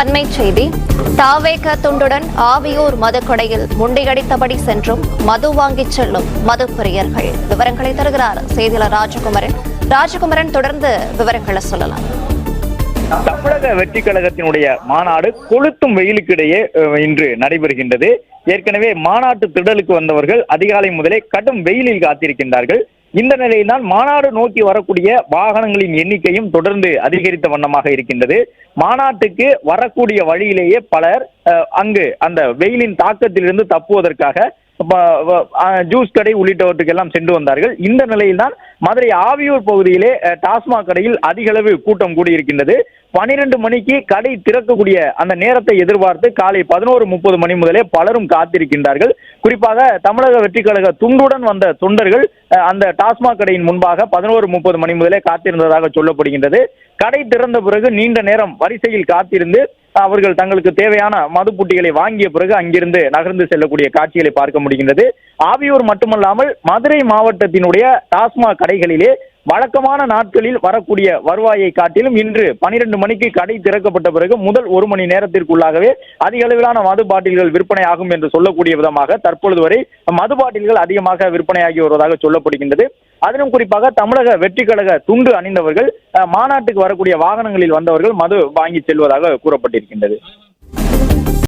அண்மை செய்தி. தாவேக துண்டுடன் ஆவியூர் மதுக்கடையில் முண்டியடித்தபடி சென்றும் மது வாங்கிச் செல்லும் மது பிரியர்கள். விவரங்களை தருகிறார் செய்தியாளர் ராஜகுமரன். ராஜகுமரன் தொடர்ந்து விவரங்களை சொல்லலாம். தமிழக வெற்றி கழகத்தினுடைய மாநாடு கொளுத்தும் வெயிலுக்கிடையே இன்று நடைபெறுகின்றது. ஏற்கனவே மாநாட்டு திடலுக்கு வந்தவர்கள் அதிகாலை முதலே கடும் வெயிலில் காத்திருக்கின்றார்கள். இந்த நிலையில்தான் மாநாடு நோக்கி வரக்கூடிய வாகனங்களின் எண்ணிக்கையும் தொடர்ந்து அதிகரித்த வண்ணமாக இருக்கின்றது. மாநாட்டுக்கு வரக்கூடிய வழியிலேயே பலர் அஹ், அங்கு அந்த வெயிலின் தாக்கத்திலிருந்து தப்புவதற்காக ஜூஸ் கடை உள்ளிட்டவற்றுக்கெல்லாம் சென்று வந்தார்கள். இந்த நிலையில்தான் மதுரை ஆவியூர் பகுதியிலே டாஸ்மாக் கடையில் அதிக அளவு கூட்டம் கூடியிருக்கின்றது. பனிரெண்டு மணிக்கு கடை திறக்கக்கூடிய அந்த நேரத்தை எதிர்பார்த்து காலை பதினோரு முப்பது மணி முதலே பலரும் காத்திருக்கின்றார்கள். குறிப்பாக தமிழக வெற்றி கழக துண்டுடன் வந்த தொண்டர்கள் அந்த டாஸ்மாக் கடையின் முன்பாக பதினோரு முப்பது மணி முதலே காத்திருந்ததாக சொல்லப்படுகின்றது. கடை திறந்த பிறகு நீண்ட நேரம் வரிசையில் காத்திருந்து அவர்கள் தங்களுக்கு தேவையான மதுப்புட்டிகளை வாங்கிய பிறகு அங்கிருந்து நகர்ந்து செல்லக்கூடிய காட்சிகளை பார்க்க முடிகின்றது. ஆவியூர் மட்டுமல்லாமல் மதுரை மாவட்டத்தினுடைய டாஸ்மாக் கடைகளிலே வழக்கமான நாட்களில் வரக்கூடிய வருவாயை காட்டிலும் இன்று பனிரெண்டு மணிக்கு கடை திறக்கப்பட்ட பிறகு முதல் ஒரு மணி நேரத்திற்குள்ளாகவே அதிக அளவிலான மது பாட்டில்கள் விற்பனை ஆகும் என்று சொல்லக்கூடிய விதமாக தற்பொழுது வரை மது பாட்டில்கள் அதிகமாக விற்பனையாகி வருவதாக சொல்லப்படுகின்றது. அதிலும் குறிப்பாக தமிழக வெற்றி கழக துண்டு அணிந்தவர்கள் மாநாட்டுக்கு வரக்கூடிய வாகனங்களில் வந்தவர்கள் மது வாங்கி செல்வதாக இருக்கின்றது.